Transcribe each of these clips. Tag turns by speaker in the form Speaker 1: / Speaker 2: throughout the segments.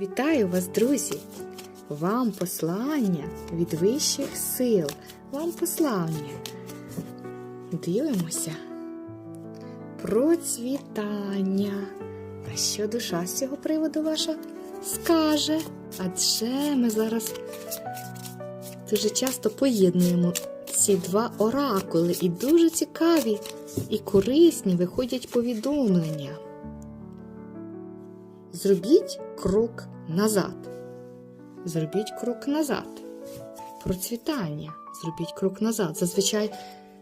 Speaker 1: Вітаю вас, друзі! Вам послання від вищих сил. Вам послання. Дивимося. Процвітання. А що душа з цього приводу ваша скаже? Адже ми зараз дуже часто поєднуємо ці два оракули, і дуже цікаві і корисні виходять повідомлення. Зробіть крок назад. Зробіть крок назад. Процвітання. Зробіть крок назад. Зазвичай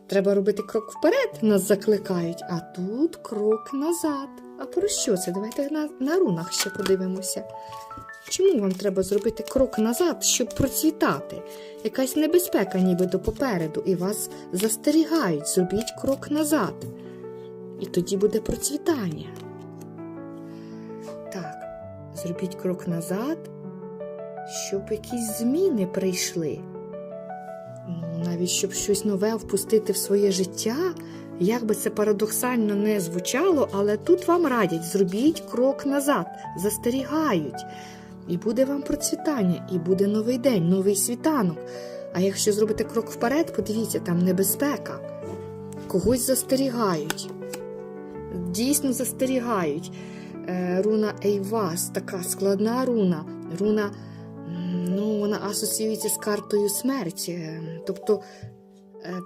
Speaker 1: треба робити крок вперед, нас закликають, а тут крок назад. А про що це? Давайте на, на рунах ще подивимося. Чому вам треба зробити крок назад, щоб процвітати? Якась небезпека нібито попереду, і вас застерігають. Зробіть крок назад. І тоді буде процвітання. Зробіть крок назад, щоб якісь зміни прийшли. Ну, навіть щоб щось нове впустити в своє життя, як би це парадоксально не звучало, але тут вам радять: зробіть крок назад, застерігають. І буде вам процвітання, і буде новий день, новий світанок. А якщо зробити крок вперед, подивіться, там небезпека. Когось застерігають. Дійсно застерігають. Е, руна Ейвас, така складна руна. Руна, ну, вона асоціюється з картою смерті. Тобто е,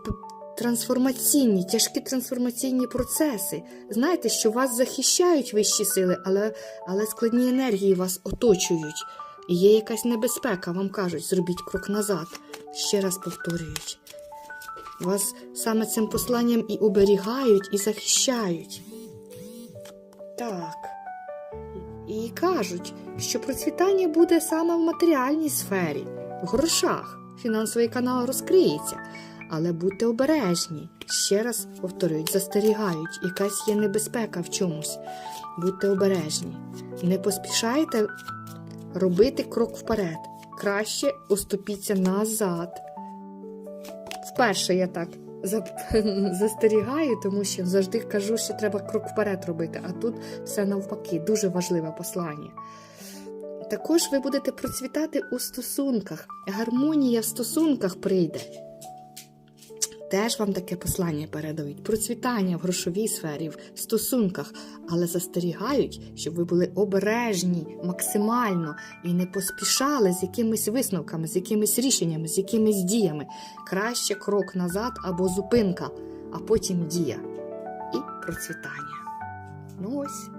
Speaker 1: трансформаційні, тяжкі трансформаційні процеси. Знаєте, що вас захищають вищі сили, але, але складні енергії вас оточують. І є якась небезпека, вам кажуть, зробіть крок назад. Ще раз повторюють. Вас саме цим посланням і оберігають, і захищають. Так. І кажуть, що процвітання буде саме в матеріальній сфері, в грошах. Фінансовий канал розкриється. Але будьте обережні. Ще раз повторюють, застерігають, якась є небезпека в чомусь. Будьте обережні. Не поспішайте робити крок вперед. Краще уступіться назад. Вперше я так застерігаю, тому що завжди кажу, що треба крок вперед робити, а тут все навпаки, дуже важливе послання. Також ви будете процвітати у стосунках. Гармонія в стосунках прийде. Теж вам таке послання передають. Процвітання в грошовій сфері, в стосунках, але застерігають, щоб ви були обережні максимально і не поспішали з якимись висновками, з якимись рішеннями, з якимись діями. Краще крок назад або зупинка, а потім дія і процвітання. Ну ось.